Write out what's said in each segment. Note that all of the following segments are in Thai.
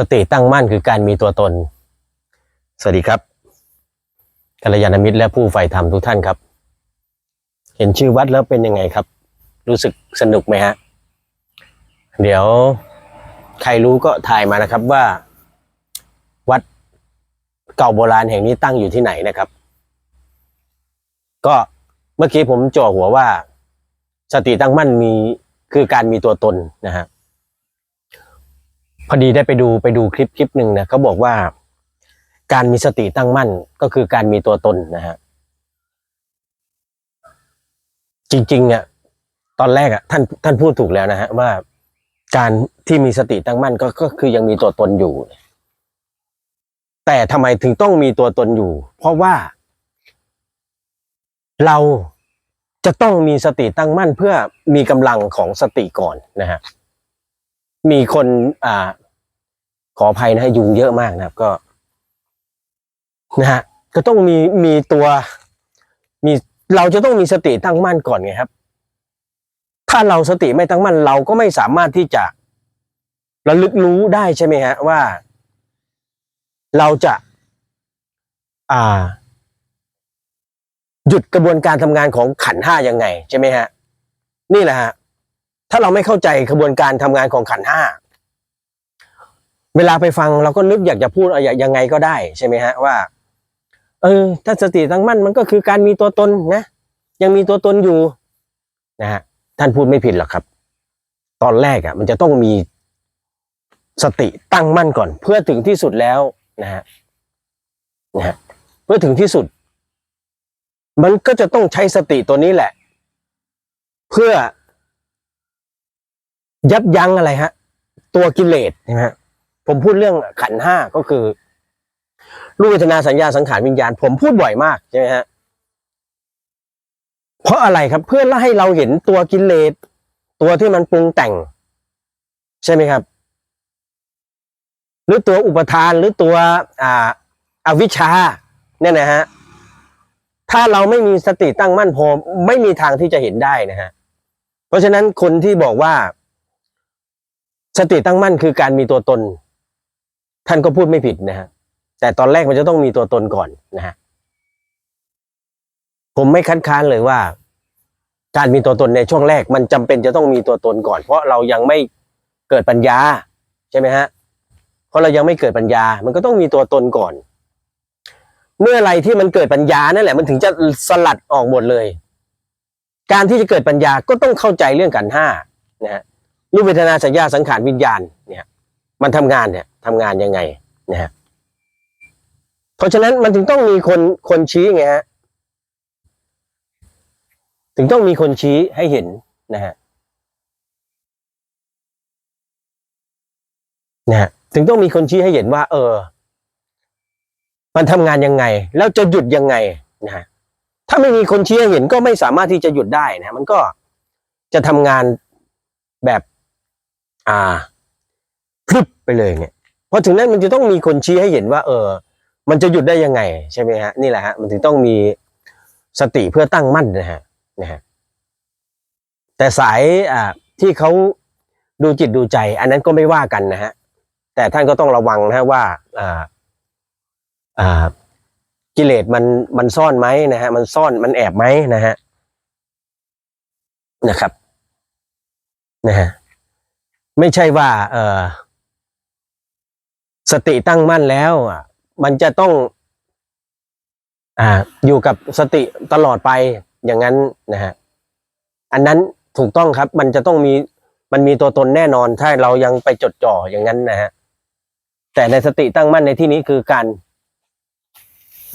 สติตั้งมั่นคือการมีตัวตน สวัสดีครับกัลยาณมิตรและผู้ใฝ่ธรรมทุกท่านครับ เห็นชื่อวัดแล้วเป็นยังไงครับ รู้สึกสนุกไหมฮะ เดี๋ยวใครรู้ก็ถ่ายมานะครับว่า วัดเก่าโบราณแห่งนี้ตั้งอยู่ที่ไหนนะครับ ก็เมื่อกี้ผมจ่อหัวว่า สติตั้งมั่นมีคือการมีตัวตนนะฮะ พอดีได้ไปดูไปดูคลิปคลิปหนึ่งนะเขาบอกว่า การมีสติตั้งมั่นก็คือการมีตัวตนนะฮะจริงๆอะตอนแรกอะท่านท่านพูดถูกแล้วนะฮะว่าการที่มีสติตั้งมั่นก็ก็คือยังมีตัวตนอยู่ แต่ทำไมถึงต้องมีตัวตนอยู่ เพราะว่า เราจะต้องมีสติตั้งมั่นเพื่อมีกำลังของสติก่อนนะฮะมีคนอ่า ขออภัยนะฮะยุงเยอะมากนะครับ ก็นะฮะก็ต้องมีมีตัว มีเราจะต้องมีสติตั้งมั่นก่อนไงครับ ถ้าเราสติไม่ตั้งมั่นเราก็ไม่สามารถที่จะระลึกรู้ได้ใช่ไหมฮะว่า เราจะ อ่า หยุดกระบวนการทำงานของขันห้ายังไง ใช่ไหมฮะ นี่แหละฮะถ้าเราไม่เข้าใจกระบวนการทำงานของขันห้า เวลาไปฟังเราก็นึกอยากจะพูดอะไรยังไงก็ได้ใช่ไหมฮะว่า เออ ถ้าสติตั้งมั่นมันก็คือการมีตัวตนนะยังมีตัวตนอยู่นะฮะท่านพูดไม่ผิดหรอกครับ ตอนแรกอะ มันจะต้องมีสติตั้งมั่นก่อน เพื่อถึงที่สุดแล้วนะฮะนะฮะเพื่อถึงที่สุด มันก็จะต้องใช้สติตัวนี้แหละ เพื่อยับยั้งอะไรฮะ ตัวกิเลสนะฮะ ผมพูดเรื่องขันห้าก็คือรูปเวทนาสัญญาสังขารวิญญาณ ผมพูดบ่อยมากใช่ไหมฮะเพราะอะไรครับเพื่อให้เราเห็นตัวกิเลสตัวที่มันปรุงแต่ง ใช่ไหมครับ หรือตัวอุปทานหรือตัวอ่าอาวิชชาเนี่ยนะฮะถ้าเราไม่มีสติตั้งมั่นพอไม่มีทางที่จะเห็นได้นะฮะเพราะฉะนั้นคนที่บอกว่า สติตั้งมั่นคือการมีตัวตน ท่านก็พูดไม่ผิดนะฮะแต่ตอนแรกมันจะต้องมีตัวตนก่อนนะฮะผมไม่คัดค้านเลยว่า การมีตัวตนในช่วงแรก มันจำเป็นจะต้องมีตัวตนก่อน เพราะเรายังไม่เกิดปัญญา ใช่ไหมฮะเพราะเรายังไม่เกิดปัญญา มันก็ต้องมีตัวตนก่อน เมื่อไรที่มันเกิดปัญญานั่นแหละ มันถึงจะสลัดออกหมดเลย การที่จะเกิดปัญญาก็ต้องเข้าใจเรื่องกันห้านะฮะรูปเวทนาสัญญาสังขารวิญญาณเนี่ย มันทำงานเนี่ยทำงานยังไงนะฮะเพราะฉะนั้นมันถึงต้องมีคนคนชี้ไงฮะถึงต้องมีคนชี้ให้เห็นนะฮะนะฮะถึงต้องมีคนชี้ให้เห็นว่า เออ มันทำงานยังไง แล้วจะหยุดยังไงนะฮะถ้าไม่มีคนชี้ให้เห็นก็ไม่สามารถที่จะหยุดได้นะ มันก็จะทำงานแบบ อ่า พรึบไปเลยเนี่ยเพราะถึงนั้นมันจะต้องมีคนชี้ให้เห็นว่า เออ มันจะหยุดได้ยังไงใช่ไหมฮะนี่แหละฮะมันถึงต้องมีสติเพื่อตั้งมั่นนะฮะนะฮะแต่สายอ่าที่เขาดูจิตดูใจ อันนั้นก็ไม่ว่ากันนะฮะแต่ท่านก็ต้องระวังนะฮะว่าอ่าอ่ากิเลสมันมันซ่อนไหมนะฮะมันซ่อนมันแอบไหมนะฮะนะครับนะฮะไม่ใช่ว่า เออ สติตั้งมั่นแล้วอะ มันจะต้อง อ่า อยู่กับสติตลอดไปอย่างนั้นนะฮะอันนั้นถูกต้องครับ มันจะต้องมีมันมีตัวตนแน่นอน ถ้าเรายังไปจดจ่ออย่างนั้นนะฮะแต่ในสติตั้งมั่นในที่นี้คือการ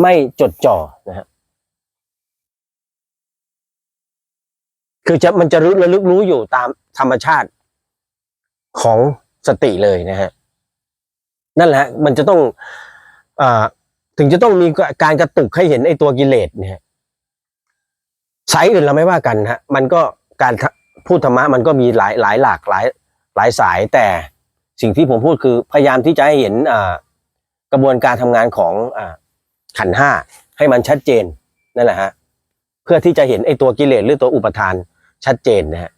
ไม่จดจ่อนะฮะคือจะมันจะรู้ระลึกรู้อยู่ตามธรรมชาติของสติเลยนะฮะ นั่นแหละ มันจะต้องอถึงจะต้องมีการกระตุกให้เห็นไอ้ตัวกิเลสเนี่ยสายอื่นเราไม่ว่ากันฮะ มันก็การพูดธรรมะมันก็มีหลายหลายหลากหลายหลายสายแต่สิ่งที่ผมพูดคือพยายามที่จะให้เห็นกระบวนการทำงานของอขันห้าให้มันชัดเจนนั่นแหละฮะเพื่อที่จะเห็นไอ้ตัวกิเลสหรือตัวอุปทานชัดเจนนะฮะ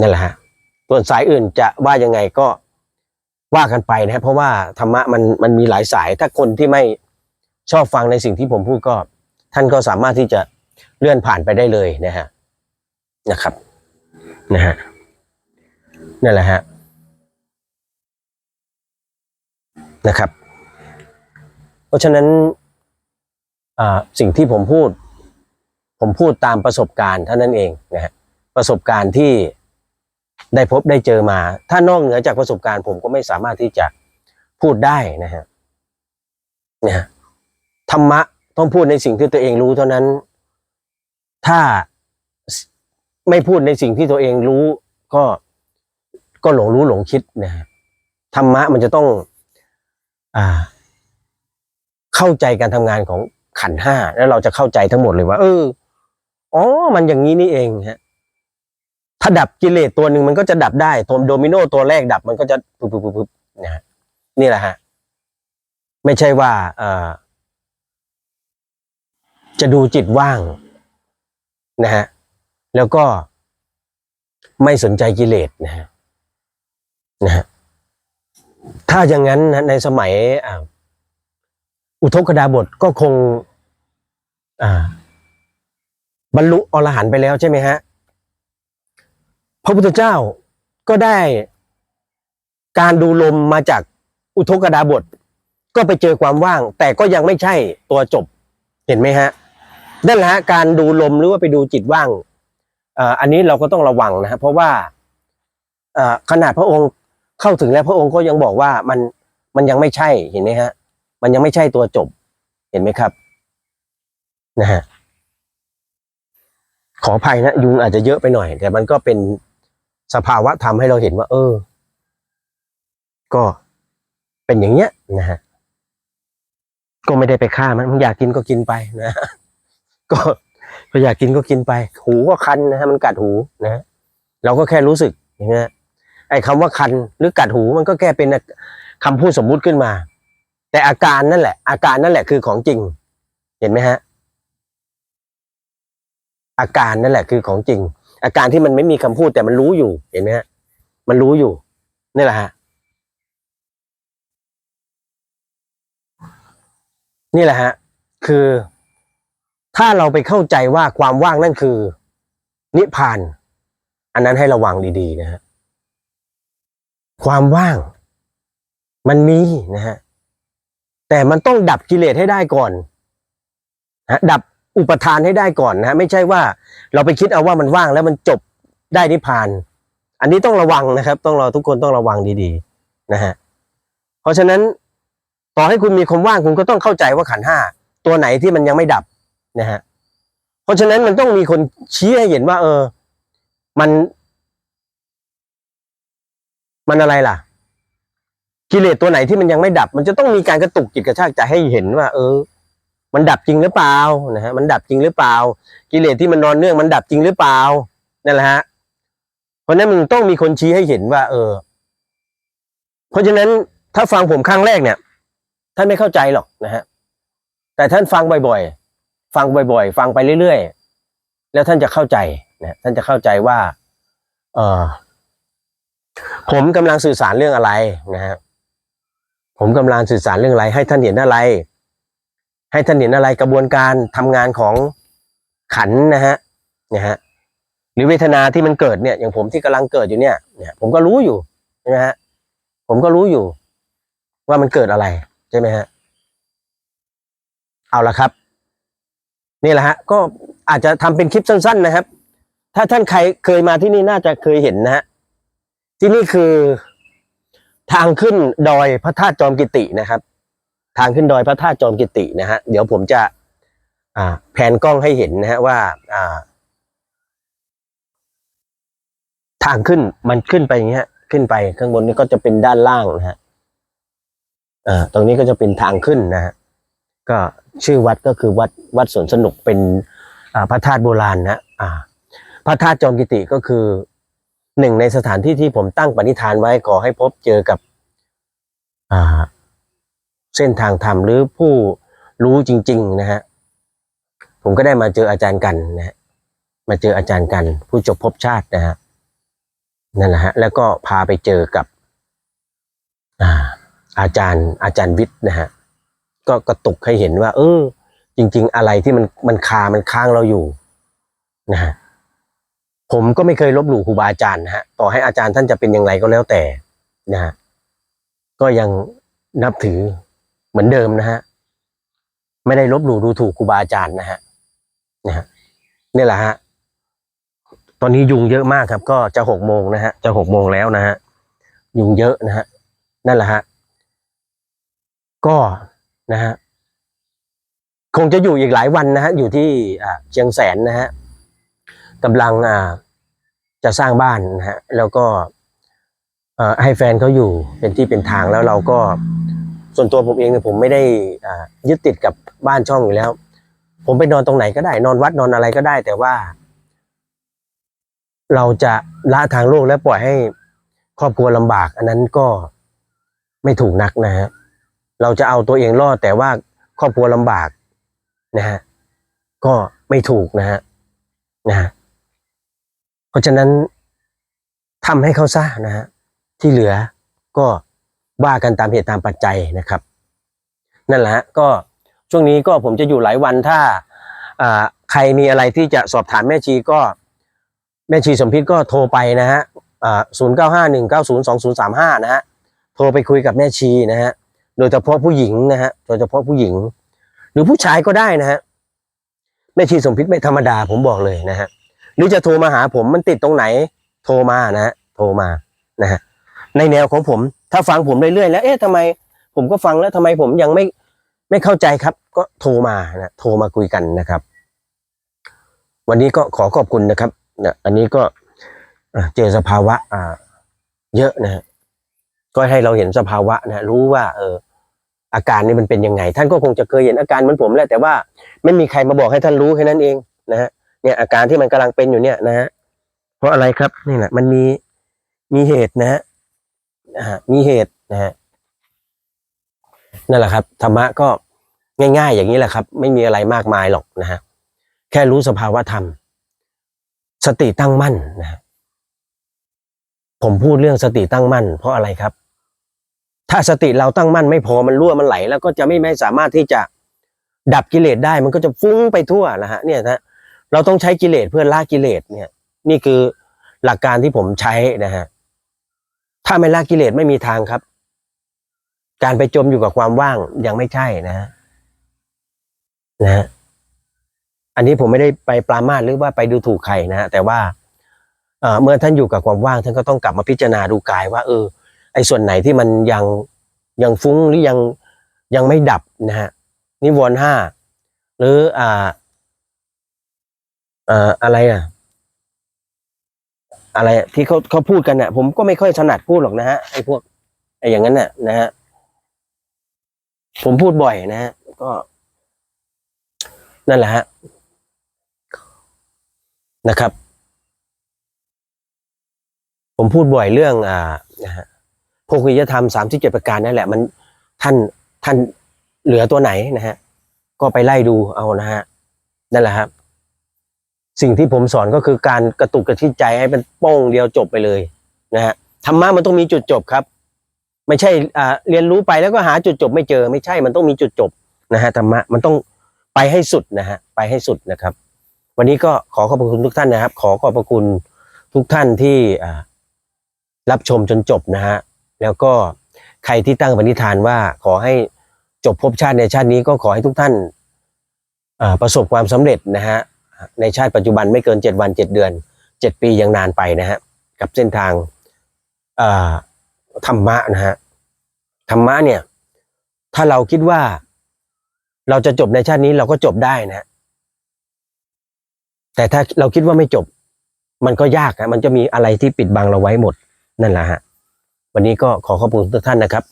นั่นแหละฮะส่วนสายอื่นจะว่ายังไงก็ ว่ากันไปนะฮะเพราะว่าธรรมะมันมันมีหลายสาย ถ้าคนที่ไม่ชอบฟังในสิ่งที่ผมพูดก็ ท่านก็สามารถที่จะเลื่อนผ่านไปได้เลยนะฮะนะครับนะฮะนั่นแหละฮะนะครับ เพราะฉะนั้นสิ่งที่ผมพูด ผมพูดตามประสบการณ์เท่านั้นเองนะฮะประสบการณ์ที่ ได้พบได้เจอมา ถ้านอกเหนือจากประสบการณ์ผมก็ไม่สามารถที่จะพูดได้นะฮะนะธรรมะต้องพูดในสิ่งที่ตัวเองรู้เท่านั้น ถ้าไม่พูดในสิ่งที่ตัวเองรู้ก็ก็หลงรู้หลงคิดนะฮะธรรมะมันจะต้อง อ่า เข้าใจการทำงานของขันห้าแล้วเราจะเข้าใจทั้งหมดเลยว่า เอออ๋อ มันอย่างนี้นี่เองฮะ ถ้าดับกิเลสตัวหนึ่งมันก็จะดับได้ตัวโดมิโนตัวแรกดับมันก็จะปุ๊บปุ๊บปุ๊บปุ๊บนะฮะนี่แหละฮะไม่ใช่ว่าเอ่อจะดูจิตว่างนะฮะแล้วก็ไม่สนใจกิเลสนะฮะนะฮะถ้าอย่างนั้นนะในสมัยอุทกดาบทก็คงบรรลุอรหันต์ไปแล้วใช่ไหมฮะ พระพุทธเจ้าก็ได้การดูลมมาจากอุทกดาบท ก็ไปเจอความว่าง แต่ก็ยังไม่ใช่ตัวจบเห็นไหมฮะนั่นแหละฮะการดูลมหรือว่าไปดูจิตว่างอันนี้เราก็ต้องระวังนะฮะเพราะว่าขนาดพระองค์เข้าถึงแล้วพระองค์ก็ยังบอกว่ามันมันยังไม่ใช่เห็นไหมฮะ มันยังไม่ใช่ตัวจบ เห็นไหมครับนะฮะขออภัยนะยุงอาจจะเยอะไปหน่อย แต่มันก็เป็น สภาวะทำให้เราเห็นว่า เออ ก็เป็นอย่างเงี้ยนะฮะก็ไม่ได้ไปฆ่ามันมันอยากกินก็กินไปนะ ก็ก็อยากกินก็กินไป หูก็คันนะฮะมันกัดหูนะเราก็แค่รู้สึกอย่างเงี้ยไอ้คำว่าคันหรือกัดหูมันก็แค่เป็นคำพูดสมมุติขึ้นมา แต่อาการนั่นแหละ อาการนั่นแหละคือของจริง เห็นไหมฮะอาการนั่นแหละคือของจริง อาการที่มันไม่มีคำพูดแต่มันรู้อยู่เห็นไหมฮะมันรู้อยู่นี่แหละฮะนี่แหละฮะคือ ถ้าเราไปเข้าใจว่าความว่างนั่นคือ นิพพาน อันนั้นให้ระวังดีๆนะฮะความว่าง มันมีนะฮะแต่มันต้องดับกิเลสให้ได้ก่อนนะดับ อุปทานให้ได้ก่อนนะฮะไม่ใช่ว่าเราไปคิดเอาว่ามันว่างแล้วมันจบได้นิพพาน อันนี้ต้องระวังนะครับ ต้องเราทุกคนต้องระวังดีๆนะฮะเพราะฉะนั้นต่อให้คุณมีความว่างคุณก็ต้องเข้าใจว่าขันห้าตัวไหนที่มันยังไม่ดับนะฮะเพราะฉะนั้นมันต้องมีคนชี้ให้เห็นว่า เออ มัน มันอะไรล่ะ กิเลสตัวไหนที่มันยังไม่ดับ มันจะต้องมีการกระตุกจิตกระชากใจให้เห็นว่า เออ มันดับจริงหรือเปล่านะฮะมันดับจริงหรือเปล่า กิเลสที่มันนอนเนื่องมันดับจริงหรือเปล่านั่นแหละฮะเพราะนั้นมันต้องมีคนชี้ให้เห็นว่า เออ เพราะฉะนั้นถ้าฟังผมครั้งแรกเนี่ยท่านไม่เข้าใจหรอกนะฮะแต่ท่านฟังบ่อยๆ ฟังบ่อย ๆ ฟังไปเรื่อยๆ แล้วท่านจะเข้าใจนะท่านจะเข้าใจว่า เออผมกำลังสื่อสารเรื่องอะไรนะฮะผมกำลังสื่อสารเรื่องอะไร ให้ท่านเห็นอะไร ให้ท่านเห็นอะไรกระบวนการทำงานของขันนะฮะนะฮะหรือเวทนาที่มันเกิดเนี่ย อย่างผมที่กำลังเกิดอยู่เนี่ยเนี่ยผมก็รู้อยู่ใช่ไหมฮะผมก็รู้อยู่ ว่ามันเกิดอะไรใช่ไหมฮะเอาละครับ นี่แหละฮะ ก็อาจจะทำเป็นคลิปสั้น ๆ นะครับ ถ้าท่านใครเคยมาที่นี่น่าจะเคยเห็นนะฮะที่นี่คือทางขึ้นดอยพระธาตุจอมกิตินะครับ ทางขึ้นดอยพระธาตุจอมกิตินะฮะเดี๋ยวผมจะแผนกล้องให้เห็นนะฮะว่าทางขึ้นมันขึ้นไปอย่างเงี้ยขึ้นไปข้างบนนี้ก็จะเป็นด้านล่างนะฮะตรงนี้ก็จะเป็นทางขึ้นนะฮะก็ชื่อวัดก็คือวัดวัดสวนสนุกเป็นพระธาตุโบราณนะพระธาตุจอมกิติก็คือหนึ่งในสถานที่ที่ผมตั้งปณิธานไว้ขอให้พบเจอกับ เส้นทางธรรมหรือผู้รู้จริง ๆ นะฮะผมก็ได้มาเจออาจารย์กันนะฮะมาเจออาจารย์กัน ผู้จบภพชาตินะฮะนั่นแหละฮะแล้วก็พาไปเจอกับอาอาจารย์อาจารย์วิทย์นะฮะก็กระตุกให้เห็นว่า เออ จริง ๆ อะไรที่มันมันคามันค้างเราอยู่นะฮะผมก็ไม่เคยลบหลู่ครูบาอาจารย์นะฮะต่อให้อาจารย์ท่านจะเป็นอย่างไรก็แล้วแต่นะฮะก็ยังนับถือ เหมือนเดิมนะฮะ ไม่ได้ลบหลู่ดูถูกครูบาอาจารย์นะฮะนะฮะนี่แหละฮะ ตอนนี้ยุงเยอะมากครับ ก็จะหกโมงนะฮะ จะหกโมงแล้วนะฮะ ยุงเยอะนะฮะ นั่นแหละฮะ ก็นะฮะ คงจะอยู่อีกหลายวันนะฮะ อยู่ที่เชียงแสนนะฮะกำลังอ่าจะสร้างบ้านนะฮะ แล้วก็ให้แฟนเขาอยู่เป็นที่เป็นทางแล้วเราก็ ส่วนตัวผมเองเนี่ยผมไม่ได้ยึดติดกับบ้านช่องอยู่แล้ว ผมไปนอนตรงไหนก็ได้ นอนวัดนอนอะไรก็ได้ แต่ว่า เราจะละทางโลกและปล่อยให้ครอบครัวลำบาก อันนั้นก็ไม่ถูกนักนะฮะเราจะเอาตัวเองรอดแต่ว่าครอบครัวลำบากนะฮะก็ไม่ถูกนะฮะนะฮะเพราะฉะนั้นทำให้เขาซะนะฮะที่เหลือก็ ว่ากันตามเหตุตามปัจจัยนะครับ นั่นแหละฮะก็ช่วงนี้ก็ผมจะอยู่หลายวันถ้าอ่าใครมีอะไรที่จะสอบถามแม่ชีก็แม่ชีสมพิษก็โทรไปนะฮะศูนย์เก้าห้าหนึ่งเก้าศูนย์สองศูนย์สามห้านะฮะ โทรไปคุยกับแม่ชีนะฮะ โดยเฉพาะผู้หญิงนะฮะ โดยเฉพาะผู้หญิง หรือผู้ชายก็ได้นะฮะ แม่ชีสมพิษไม่ธรรมดาผมบอกเลยนะฮะ หรือจะโทรมาหาผมมันติดตรงไหน โทรมานะฮะ โทรมา นะฮะ ในแนวของผม ถ้าฟังผมเรื่อยๆแล้วเอ๊ะทำไมผมก็ฟังแล้วทำไมผมยังไม่ไม่เข้าใจครับ ก็โทรมานะโทรมาคุยกันนะครับ วันนี้ก็ขอขอบคุณนะครับเนี่ยอันนี้ก็เจอสภาวะอ่า เยอะนะฮะก็ให้เราเห็นสภาวะนะรู้ว่า เออ อาการนี่มันเป็นยังไง ท่านก็คงจะเคยเห็นอาการเหมือนผมแหละแต่ว่าไม่มีใครมาบอกให้ท่านรู้แค่นั้นเองนะฮะเนี่ยอาการที่มันกำลังเป็นอยู่เนี่ยนะฮะเพราะอะไรครับนี่แหละมันมีมีเหตุนะฮะ อ่ามีเหตุนะฮะนั่นแหละครับธรรมะก็ง่าย ๆ อย่างนี้แหละครับ ไม่มีอะไรมากมายหรอกนะฮะแค่รู้สภาวะธรรม สติตั้งมั่นนะฮะผมพูดเรื่องสติตั้งมั่น เพราะอะไรครับ ถ้าสติเราตั้งมั่นไม่พอมันรั่วมันไหล แล้วก็จะไม่ไม่สามารถที่จะดับกิเลสได้มันก็จะฟุ้งไปทั่วนะฮะเนี่ยนะเราต้องใช้กิเลสเพื่อละกิเลสเนี่ย นี่คือหลักการที่ผมใช้นะฮะ ถ้าไม่ละกิเลสไม่มีทางครับ การไปจมอยู่กับความว่างยังไม่ใช่นะ นะฮะอันนี้ผมไม่ได้ไปปรามาสหรือว่าไปดูถูกใครนะแต่ว่าเมื่อท่านอยู่กับความว่างท่านก็ต้องกลับมาพิจารณาดูกายว่า เออ ไอ้ส่วนไหนที่มันยังยังฟุ้งหรือยังยังไม่ดับนะฮะนิวรณ์ห้าหรืออ่าอ่ออะไรอะ อะไรที่เขาเขาพูดกันน่ะ ผมก็ไม่ค่อยถนัดพูดหรอกนะฮะไอ้พวกไอ้อย่างนั้นน่ะ นะฮะผมพูดบ่อยนะฮะก็ นั่นแหละฮะนะครับ ผมพูดบ่อยเรื่อง อ่านะฮะพวกวิยธรรมสามสิบเจ็ดประการนั่นแหละ มันท่านท่านเหลือตัวไหนนะฮะก็ไปไล่ดูเอานะฮะนั่นแหละครับ สิ่งที่ผมสอนก็คือการกระตุกกระชิดใจให้เป็นป้องเดียวจบไปเลยนะฮะธรรมะมันต้องมีจุดจบครับ ไม่ใช่อ่าเรียนรู้ไปแล้วก็หาจุดจบไม่เจอ ไม่ใช่มันต้องมีจุดจบนะฮะธรรมะมันต้องไปให้สุดนะฮะไปให้สุดนะครับ วันนี้ก็ขอขอบคุณทุกท่านนะครับ ขอขอบคุณทุกท่านที่อ่ารับชมจนจบนะฮะแล้วก็ใครที่ตั้งปณิธานว่าขอให้จบภพชาติในชาตินี้ก็ขอให้ทุกท่านอ่าประสบความสำเร็จนะฮะ ในชาติปัจจุบันไม่เกินเจ็ดวันเจ็ดเดือนเจ็ดปียังนานไปนะฮะกับเส้นทางธรรมะนะฮะธรรมะเนี่ย ถ้าเราคิดว่าเราจะจบในชาตินี้เราก็จบได้นะฮะแต่ถ้าเราคิดว่าไม่จบ มันก็ยากนะมันจะมีอะไรที่ปิดบังเราไว้หมดนั่นแหละฮะวันนี้ก็ขอขอบคุณทุกท่านนะครับ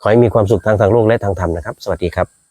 ขอให้มีความสุขทางทางโลกและทางธรรมนะครับ สวัสดีครับ